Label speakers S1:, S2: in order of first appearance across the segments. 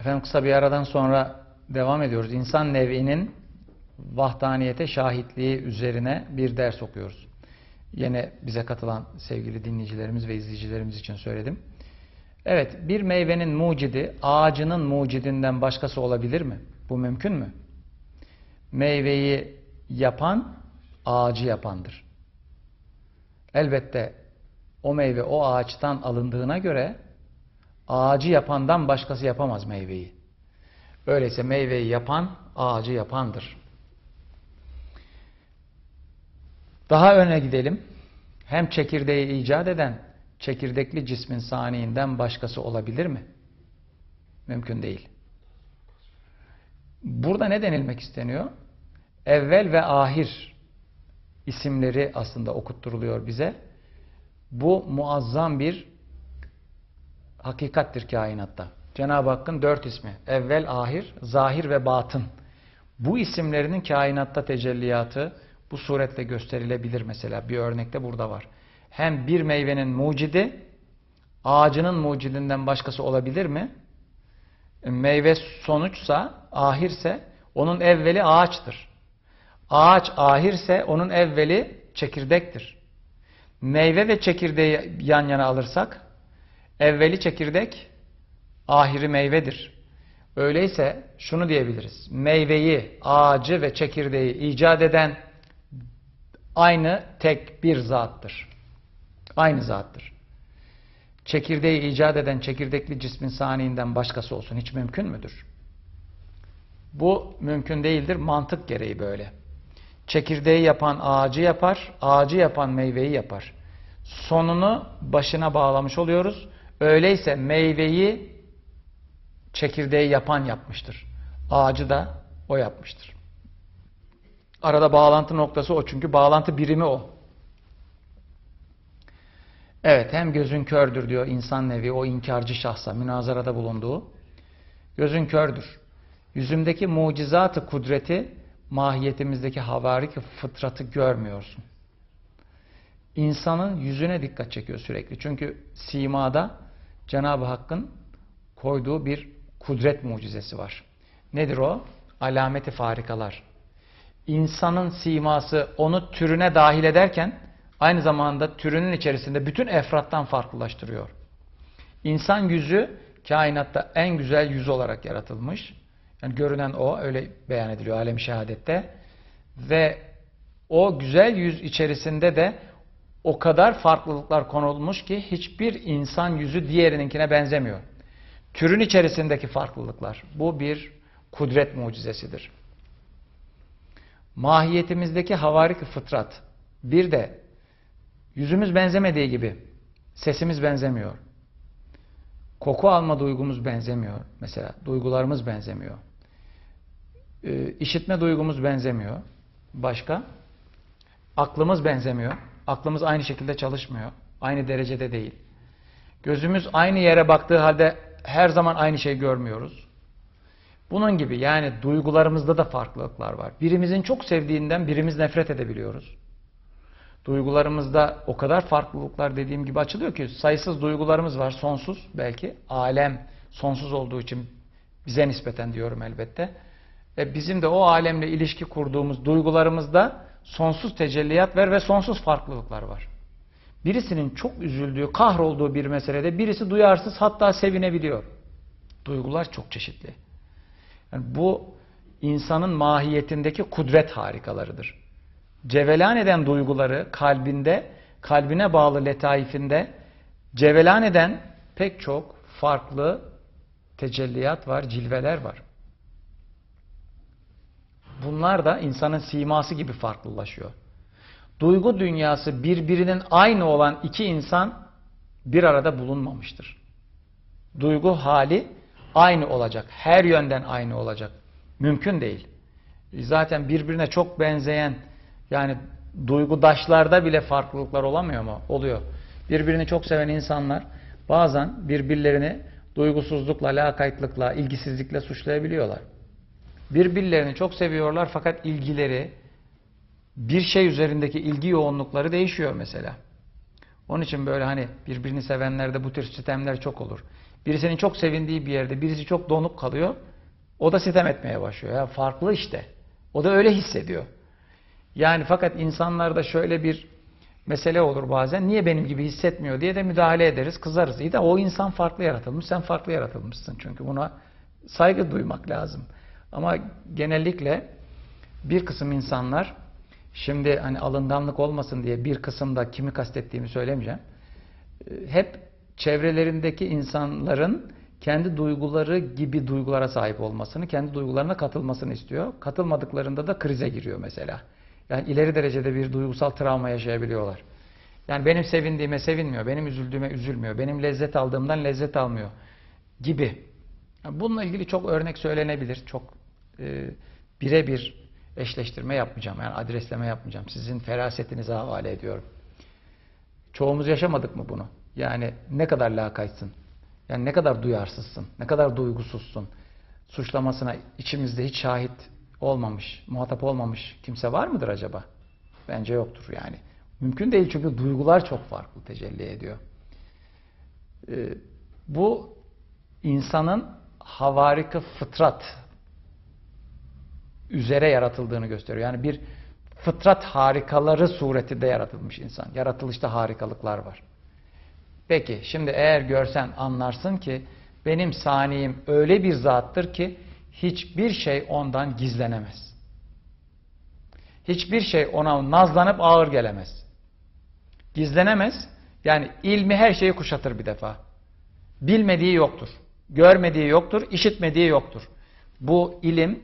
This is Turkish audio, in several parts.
S1: Efendim kısa bir aradan sonra devam ediyoruz. İnsan nev'inin vahdaniyete şahitliği üzerine bir ders okuyoruz. Yine bize katılan sevgili dinleyicilerimiz ve izleyicilerimiz için söyledim. Evet, bir meyvenin mucidi ağacının mucidinden başkası olabilir mi? Bu mümkün mü? Meyveyi yapan ağacı yapandır. Elbette o meyve o ağaçtan alındığına göre ağacı yapandan başkası yapamaz meyveyi. Öyleyse meyveyi yapan ağacı yapandır. Daha öne gidelim. Hem çekirdeği icat eden çekirdekli cismin saniinden başkası olabilir mi? Mümkün değil. Burada ne denilmek isteniyor? Evvel ve ahir isimleri aslında okutturuluyor bize. Bu muazzam bir hakikattir kainatta. Cenab-ı Hakk'ın dört ismi. Evvel, ahir, zahir ve batın. Bu isimlerinin kainatta tecelliyatı bu suretle gösterilebilir mesela. Bir örnekte burada var. Hem bir meyvenin mucidi, ağacının mucidinden başkası olabilir mi? Meyve sonuçsa, ahirse onun evveli ağaçtır. Ağaç ahirse onun evveli çekirdektir. Meyve ve çekirdeği yan yana alırsak evveli çekirdek, ahiri meyvedir. Öyleyse şunu diyebiliriz. Meyveyi, ağacı ve çekirdeği icat eden aynı tek bir zattır. Aynı zattır. Çekirdeği icat eden çekirdekli cismin saniinden başkası olsun hiç mümkün müdür? Bu mümkün değildir. Mantık gereği böyle. Çekirdeği yapan ağacı yapar, ağacı yapan meyveyi yapar. Sonunu başına bağlamış oluyoruz. Öyleyse meyveyi çekirdeği yapan yapmıştır. Ağacı da o yapmıştır. Arada bağlantı noktası o çünkü bağlantı birimi o. Evet hem gözün kördür diyor insan nevi o inkarcı şahsa münazarada bulunduğu. Gözün kördür. Yüzümdeki mucizatı kudreti mahiyetimizdeki havarik fıtratı görmüyorsun. İnsanın yüzüne dikkat çekiyor sürekli. Çünkü simada Cenab-ı Hakk'ın koyduğu bir kudret mucizesi var. Nedir o? Alameti farikalar. İnsanın siması onu türüne dahil ederken aynı zamanda türünün içerisinde bütün efrattan farklılaştırıyor. İnsan yüzü kainatta en güzel yüz olarak yaratılmış. Yani görünen o, öyle beyan ediliyor alem şehadette. Ve o güzel yüz içerisinde de o kadar farklılıklar konulmuş ki hiçbir insan yüzü diğerininkine benzemiyor. Türün içerisindeki farklılıklar. Bu bir kudret mucizesidir. Mahiyetimizdeki havarik fıtrat. Bir de yüzümüz benzemediği gibi sesimiz benzemiyor. Koku alma duygumuz benzemiyor. Mesela duygularımız benzemiyor. Ee, işitme duygumuz benzemiyor. Başka? Aklımız benzemiyor. Aklımız aynı şekilde çalışmıyor. Aynı derecede değil. Gözümüz aynı yere baktığı halde her zaman aynı şey görmüyoruz. Bunun gibi yani duygularımızda da farklılıklar var. Birimizin çok sevdiğinden birimiz nefret edebiliyoruz. Duygularımızda o kadar farklılıklar dediğim gibi açılıyor ki sayısız duygularımız var sonsuz belki. Alem sonsuz olduğu için bize nispeten diyorum elbette. E bizim de o alemle ilişki kurduğumuz duygularımızda sonsuz tecelliyat ver ve sonsuz farklılıklar var. Birisinin çok üzüldüğü, kahrolduğu bir meselede birisi duyarsız hatta sevinebiliyor. Duygular çok çeşitli. Yani bu insanın mahiyetindeki kudret harikalarıdır. Cevelan eden duyguları kalbinde, kalbine bağlı letaifinde cevelan eden pek çok farklı tecelliyat var, cilveler var. Bunlar da insanın siması gibi farklılaşıyor. Duygu dünyası birbirinin aynı olan iki insan bir arada bulunmamıştır. Duygu hali aynı olacak. Her yönden aynı olacak. Mümkün değil. Zaten birbirine çok benzeyen yani duygudaşlarda bile farklılıklar olamıyor mu? Oluyor. Birbirini çok seven insanlar bazen birbirlerini duygusuzlukla, lakaytlıkla, ilgisizlikle suçlayabiliyorlar. Birbirlerini çok seviyorlar fakat ilgileri, bir şey üzerindeki ilgi yoğunlukları değişiyor mesela. Onun için böyle hani birbirini sevenlerde bu tür sistemler çok olur. Birisinin çok sevindiği bir yerde birisi çok donuk kalıyor. O da sitem etmeye başlıyor. Ya farklı işte. O da öyle hissediyor. Yani fakat insanlarda şöyle bir mesele olur bazen. Niye benim gibi hissetmiyor diye de müdahale ederiz, kızarız. İyi de o insan farklı yaratılmış, sen farklı yaratılmışsın. Çünkü buna saygı duymak lazım. Ama genellikle bir kısım insanlar şimdi hani alındanlık olmasın diye bir kısımda kimi kastettiğimi söylemeyeceğim. Hep çevrelerindeki insanların kendi duyguları gibi duygulara sahip olmasını, kendi duygularına katılmasını istiyor. Katılmadıklarında da krize giriyor mesela. Yani ileri derecede bir duygusal travma yaşayabiliyorlar. Yani benim sevindiğime sevinmiyor, benim üzüldüğüme üzülmüyor, benim lezzet aldığımdan lezzet almıyor gibi. Bununla ilgili çok örnek söylenebilir. Çok e, birebir eşleştirme yapmayacağım. Yani adresleme yapmayacağım. Sizin ferasetinize havale ediyorum. Çoğumuz yaşamadık mı bunu? Yani ne kadar lakaytsın? Yani ne kadar duyarsızsın? Ne kadar duygusuzsun? Suçlamasına içimizde hiç şahit olmamış, muhatap olmamış kimse var mıdır acaba? Bence yoktur yani. Mümkün değil çünkü duygular çok farklı tecelli ediyor. Ee, bu insanın havarika fıtrat üzere yaratıldığını gösteriyor. Yani bir fıtrat harikaları suretinde yaratılmış insan. Yaratılışta harikalıklar var. Peki şimdi eğer görsen anlarsın ki benim saniyim öyle bir zattır ki hiçbir şey ondan gizlenemez. Hiçbir şey ona nazlanıp ağır gelemez. Gizlenemez. Yani ilmi her şeyi kuşatır bir defa. Bilmediği yoktur. Görmediği yoktur, işitmediği yoktur. Bu ilim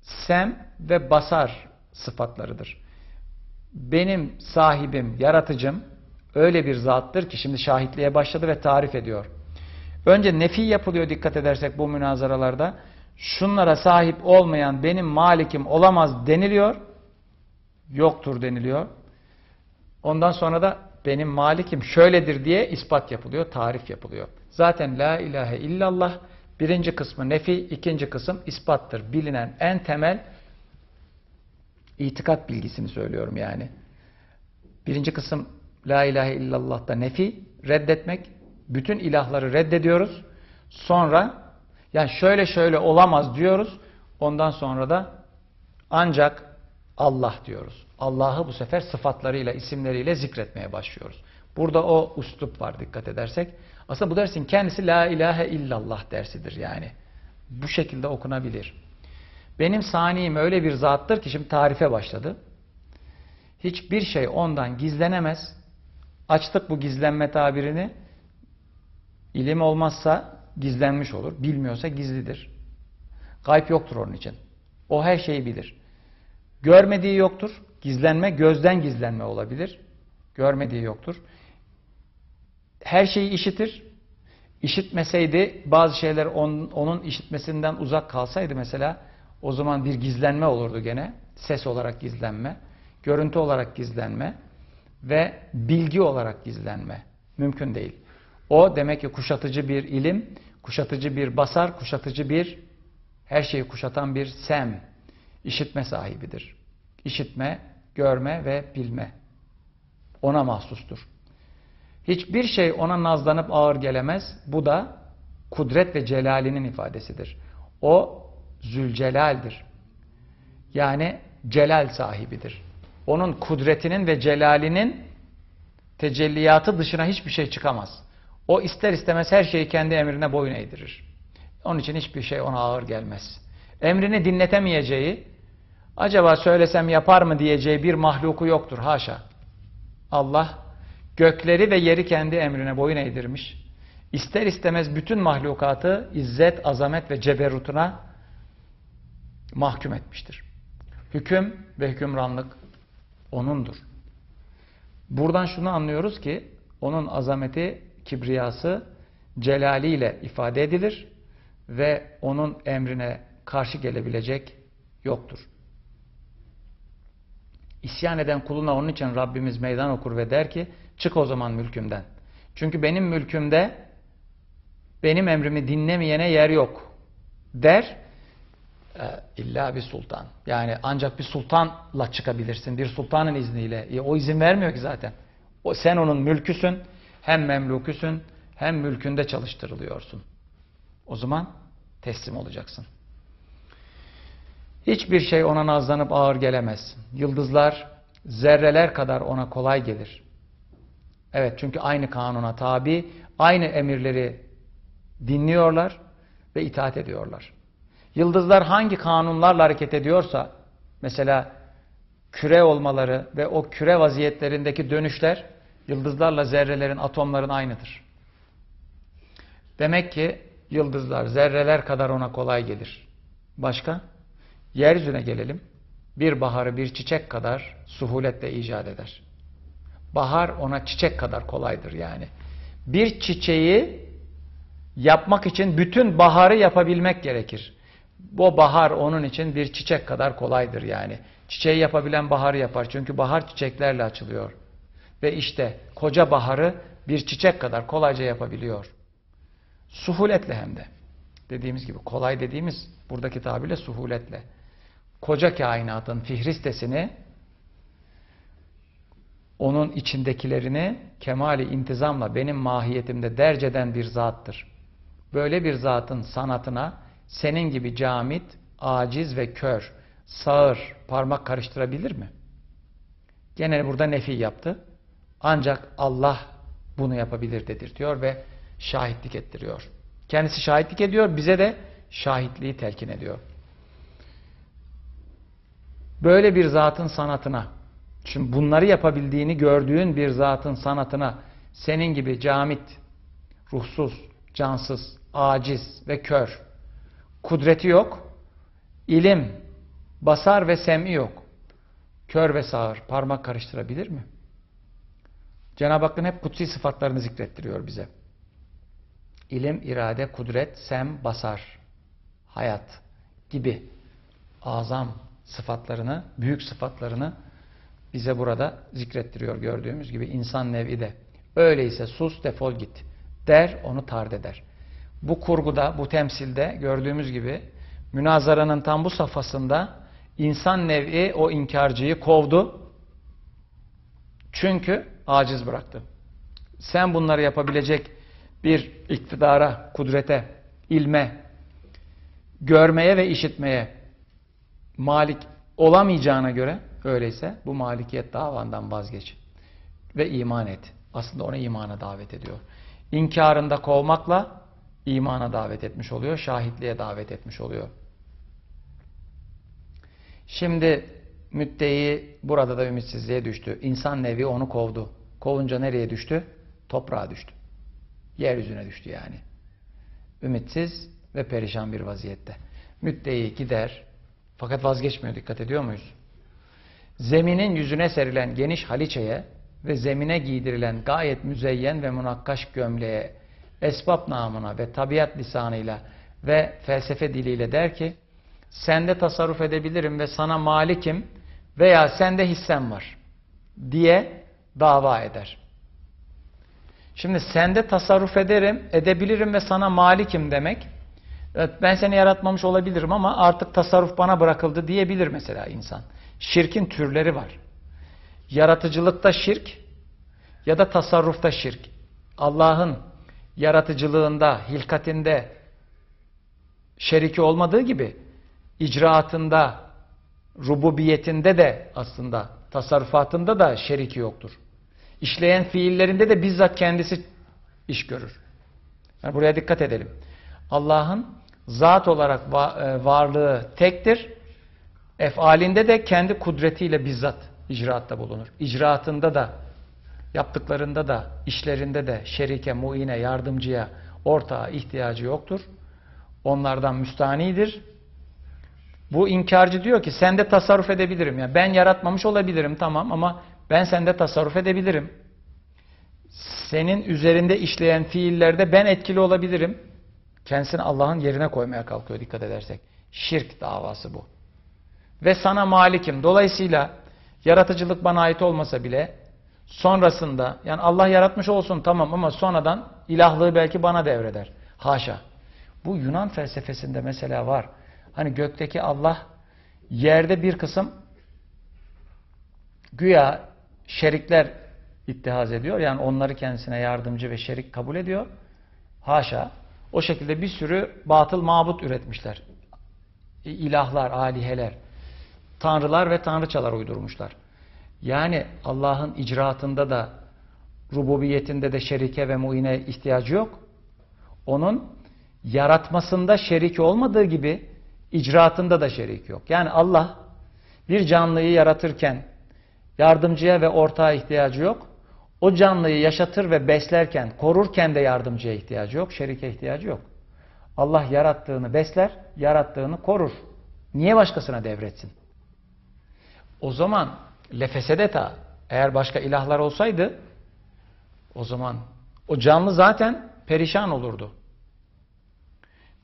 S1: sem ve basar sıfatlarıdır. Benim sahibim, yaratıcım öyle bir zattır ki şimdi şahitliğe başladı ve tarif ediyor. Önce nefi yapılıyor dikkat edersek bu münazaralarda. Şunlara sahip olmayan benim malikim olamaz deniliyor. Yoktur deniliyor. Ondan sonra da benim malikim şöyledir diye ispat yapılıyor, tarif yapılıyor. Zaten la ilahe illallah birinci kısmı nefi, ikinci kısım ispattır. Bilinen en temel itikat bilgisini söylüyorum yani. Birinci kısım la ilahe illallah'ta nefi, reddetmek. Bütün ilahları reddediyoruz. Sonra yani şöyle şöyle olamaz diyoruz. Ondan sonra da ancak Allah diyoruz. Allah'ı bu sefer sıfatlarıyla, isimleriyle zikretmeye başlıyoruz. Burada o uslup var dikkat edersek. Aslında bu dersin kendisi La ilahe illallah dersidir yani. Bu şekilde okunabilir. Benim saniyim öyle bir zattır ki şimdi tarife başladı. Hiçbir şey ondan gizlenemez. Açtık bu gizlenme tabirini. İlim olmazsa gizlenmiş olur. Bilmiyorsa gizlidir. Gayb yoktur onun için. O her şeyi bilir. Görmediği yoktur. Gizlenme gözden gizlenme olabilir. Görmediği yoktur. Her şeyi işitir. İşitmeseydi bazı şeyler onun, onun işitmesinden uzak kalsaydı mesela o zaman bir gizlenme olurdu gene. Ses olarak gizlenme, görüntü olarak gizlenme ve bilgi olarak gizlenme. Mümkün değil. O demek ki kuşatıcı bir ilim, kuşatıcı bir basar, kuşatıcı bir her şeyi kuşatan bir sem, işitme sahibidir. İşitme, görme ve bilme. Ona mahsustur. Hiçbir şey ona nazlanıp ağır gelemez. Bu da kudret ve celalinin ifadesidir. O zülcelaldir. Yani celal sahibidir. Onun kudretinin ve celalinin tecelliyatı dışına hiçbir şey çıkamaz. O ister istemez her şeyi kendi emrine boyun eğdirir. Onun için hiçbir şey ona ağır gelmez. Emrini dinletemeyeceği, acaba söylesem yapar mı diyeceği bir mahluku yoktur. Haşa. Allah gökleri ve yeri kendi emrine boyun eğdirmiş. İster istemez bütün mahlukatı izzet, azamet ve ceberrutuna mahkum etmiştir. Hüküm ve hükümranlık O'nundur. Buradan şunu anlıyoruz ki onun azameti, kibriyası celaliyle ifade edilir ve onun emrine karşı gelebilecek yoktur. İsyan eden kuluna onun için Rabbimiz meydan okur ve der ki çık o zaman mülkümden. Çünkü benim mülkümde benim emrimi dinlemeyene yer yok der. E, illa bir sultan. Yani ancak bir sultanla çıkabilirsin. Bir sultanın izniyle. E, o izin vermiyor ki zaten. O, sen onun mülküsün. Hem memluküsün hem mülkünde çalıştırılıyorsun. O zaman teslim olacaksın. Hiçbir şey ona nazlanıp ağır gelemez. Yıldızlar zerreler kadar ona kolay gelir. Evet çünkü aynı kanuna tabi, aynı emirleri dinliyorlar ve itaat ediyorlar. Yıldızlar hangi kanunlarla hareket ediyorsa, mesela küre olmaları ve o küre vaziyetlerindeki dönüşler, yıldızlarla zerrelerin, atomların aynıdır. Demek ki yıldızlar zerreler kadar ona kolay gelir. Başka? Yeryüzüne gelelim. Bir baharı bir çiçek kadar suhuletle icat eder. Bahar ona çiçek kadar kolaydır yani. Bir çiçeği yapmak için bütün baharı yapabilmek gerekir. Bu bahar onun için bir çiçek kadar kolaydır yani. Çiçeği yapabilen baharı yapar. Çünkü bahar çiçeklerle açılıyor. Ve işte koca baharı bir çiçek kadar kolayca yapabiliyor. Suhuletle hem de. Dediğimiz gibi kolay dediğimiz buradaki tabirle suhuletle. Koca kainatın fihristesini onun içindekilerini kemali intizamla benim mahiyetimde derceden bir zattır. Böyle bir zatın sanatına senin gibi camit, aciz ve kör, sağır, parmak karıştırabilir mi? Gene burada nefi yaptı. Ancak Allah bunu yapabilir dedirtiyor ve şahitlik ettiriyor. Kendisi şahitlik ediyor, bize de şahitliği telkin ediyor. Böyle bir zatın sanatına, şimdi bunları yapabildiğini gördüğün bir zatın sanatına senin gibi camit, ruhsuz, cansız, aciz ve kör, kudreti yok, ilim, basar ve sem'i yok, kör ve sağır, parmak karıştırabilir mi? Cenab-ı Hakk'ın hep kutsi sıfatlarını zikrettiriyor bize. İlim, irade, kudret, sem, basar, hayat gibi azam sıfatlarını, büyük sıfatlarını bize burada zikrettiriyor gördüğümüz gibi insan nevi de. Öyleyse sus defol git der onu tard eder. Bu kurguda, bu temsilde gördüğümüz gibi münazaranın tam bu safhasında insan nevi o inkarcıyı kovdu. Çünkü aciz bıraktı. Sen bunları yapabilecek bir iktidara, kudrete, ilme, görmeye ve işitmeye malik olamayacağına göre öyleyse bu malikiyet davandan vazgeç ve iman et. Aslında onu imana davet ediyor. İnkarında kovmakla imana davet etmiş oluyor, şahitliğe davet etmiş oluyor. Şimdi müddeyi burada da ümitsizliğe düştü. İnsan nevi onu kovdu. Kovunca nereye düştü? Toprağa düştü. Yeryüzüne düştü yani. Ümitsiz ve perişan bir vaziyette. Müddeyi gider, fakat vazgeçmiyor dikkat ediyor muyuz? Zeminin yüzüne serilen geniş haliçeye ve zemine giydirilen gayet müzeyyen ve munakkaş gömleğe esbab namına ve tabiat lisanıyla ve felsefe diliyle der ki sende tasarruf edebilirim ve sana malikim veya sende hissem var diye dava eder. Şimdi sende tasarruf ederim, edebilirim ve sana malikim demek ben seni yaratmamış olabilirim ama artık tasarruf bana bırakıldı diyebilir mesela insan. Şirkin türleri var. Yaratıcılıkta şirk ya da tasarrufta şirk. Allah'ın yaratıcılığında, hilkatinde şeriki olmadığı gibi icraatında, rububiyetinde de aslında tasarrufatında da şeriki yoktur. İşleyen fiillerinde de bizzat kendisi iş görür. Yani buraya dikkat edelim. Allah'ın zat olarak e, varlığı tektir. Efalinde de kendi kudretiyle bizzat icraatta bulunur. İcraatında da, yaptıklarında da, işlerinde de şerike, muine, yardımcıya, ortağa ihtiyacı yoktur. Onlardan müstanidir. Bu inkarcı diyor ki sende tasarruf edebilirim. Yani ben yaratmamış olabilirim tamam ama ben sende tasarruf edebilirim. Senin üzerinde işleyen fiillerde ben etkili olabilirim. Kendisini Allah'ın yerine koymaya kalkıyor dikkat edersek. Şirk davası bu. Ve sana malikim. Dolayısıyla yaratıcılık bana ait olmasa bile sonrasında yani Allah yaratmış olsun tamam ama sonradan ilahlığı belki bana devreder. Haşa. Bu Yunan felsefesinde mesela var. Hani gökteki Allah yerde bir kısım güya şerikler ittihaz ediyor. Yani onları kendisine yardımcı ve şerik kabul ediyor. Haşa. O şekilde bir sürü batıl mabut üretmişler. İlahlar, aliheler, tanrılar ve tanrıçalar uydurmuşlar. Yani Allah'ın icraatında da rububiyetinde de şerike ve muine ihtiyacı yok. Onun yaratmasında şerik olmadığı gibi icraatında da şerik yok. Yani Allah bir canlıyı yaratırken yardımcıya ve ortağa ihtiyacı yok. O canlıyı yaşatır ve beslerken, korurken de yardımcıya ihtiyacı yok, şerike ihtiyacı yok. Allah yarattığını besler, yarattığını korur. Niye başkasına devretsin? O zaman lefesedeta eğer başka ilahlar olsaydı o zaman o canlı zaten perişan olurdu.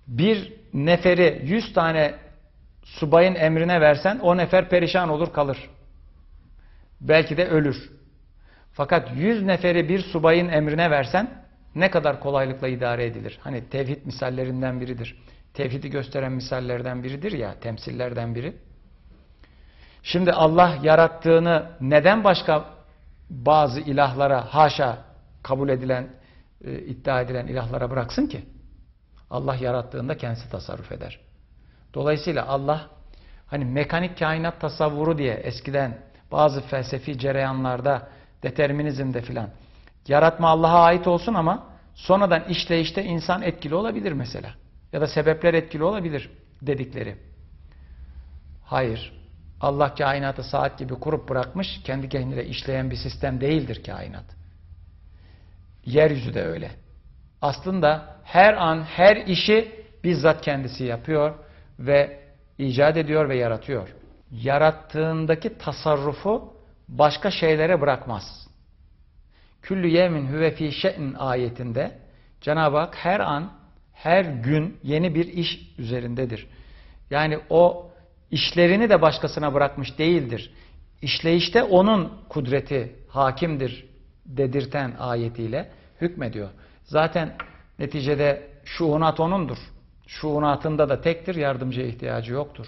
S1: Bir neferi yüz tane subayın emrine versen o nefer perişan olur kalır. Belki de ölür. Fakat yüz neferi bir subayın emrine versen ne kadar kolaylıkla idare edilir. Hani tevhid misallerinden biridir. Tevhidi gösteren misallerden biridir ya, temsillerden biri. Şimdi Allah yarattığını neden başka bazı ilahlara haşa kabul edilen, e, iddia edilen ilahlara bıraksın ki? Allah yarattığında kendisi tasarruf eder. Dolayısıyla Allah hani mekanik kainat tasavvuru diye eskiden bazı felsefi cereyanlarda determinizmde filan yaratma Allah'a ait olsun ama sonradan işleyişte insan etkili olabilir mesela. Ya da sebepler etkili olabilir dedikleri. Hayır. Allah kainatı saat gibi kurup bırakmış, kendi kendine işleyen bir sistem değildir kainat. Yeryüzü de öyle. Aslında her an her işi bizzat kendisi yapıyor ve icat ediyor ve yaratıyor. Yarattığındaki tasarrufu başka şeylere bırakmaz. Küllü yemin huve fi şe'n ayetinde Cenab-ı Hak her an, her gün yeni bir iş üzerindedir. Yani o işlerini de başkasına bırakmış değildir. İşleyişte onun kudreti hakimdir dedirten ayetiyle hükmediyor. Zaten neticede şuunat onundur. Şuunatında da tektir, yardımcıya ihtiyacı yoktur.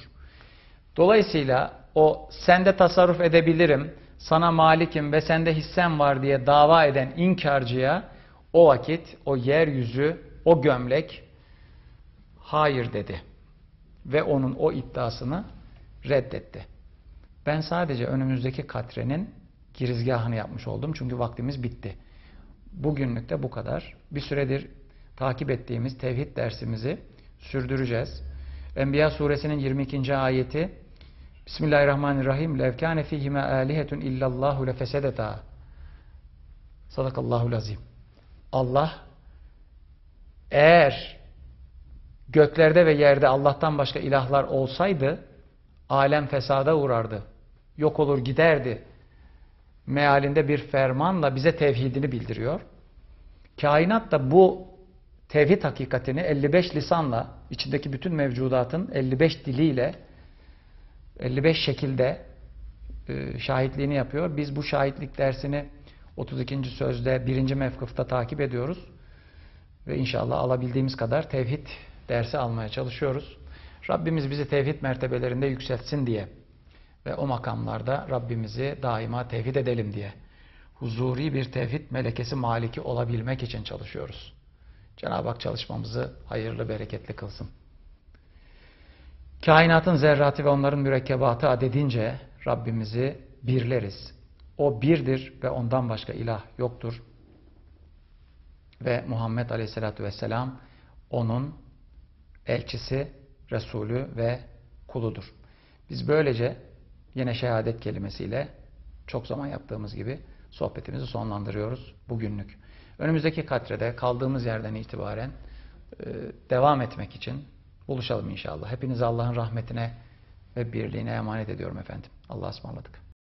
S1: Dolayısıyla o sende tasarruf edebilirim, sana malikim ve sende hissem var diye dava eden inkarcıya o vakit o yeryüzü, o gömlek hayır dedi. Ve onun o iddiasını reddetti. Ben sadece önümüzdeki katrenin girizgahını yapmış oldum çünkü vaktimiz bitti. Bugünlük de bu kadar. Bir süredir takip ettiğimiz tevhid dersimizi sürdüreceğiz. Enbiya suresinin 22. ayeti Bismillahirrahmanirrahim. Lev kâne fîhime âlihetun illallahu lefesedetâ. Sadakallahul azim. Allah eğer göklerde ve yerde Allah'tan başka ilahlar olsaydı alem fesada uğrardı. Yok olur giderdi. Mealinde bir fermanla bize tevhidini bildiriyor. Kainat da bu tevhid hakikatini 55 lisanla, içindeki bütün mevcudatın 55 diliyle 55 şekilde e, şahitliğini yapıyor. Biz bu şahitlik dersini 32. sözde 1. mevkıfta takip ediyoruz. Ve inşallah alabildiğimiz kadar tevhid dersi almaya çalışıyoruz. Rabbimiz bizi tevhid mertebelerinde yükseltsin diye ve o makamlarda Rabbimizi daima tevhid edelim diye huzuri bir tevhid melekesi maliki olabilmek için çalışıyoruz. Cenab-ı Hak çalışmamızı hayırlı, bereketli kılsın. Kainatın zerratı ve onların mürekkebatı adedince Rabbimizi birleriz. O birdir ve ondan başka ilah yoktur. Ve Muhammed Aleyhisselatü Vesselam onun elçisi, Resulü ve kuludur. Biz böylece yine şehadet kelimesiyle çok zaman yaptığımız gibi sohbetimizi sonlandırıyoruz bugünlük. Önümüzdeki katrede kaldığımız yerden itibaren e, devam etmek için buluşalım inşallah. Hepinizi Allah'ın rahmetine ve birliğine emanet ediyorum efendim. Allah'a ısmarladık.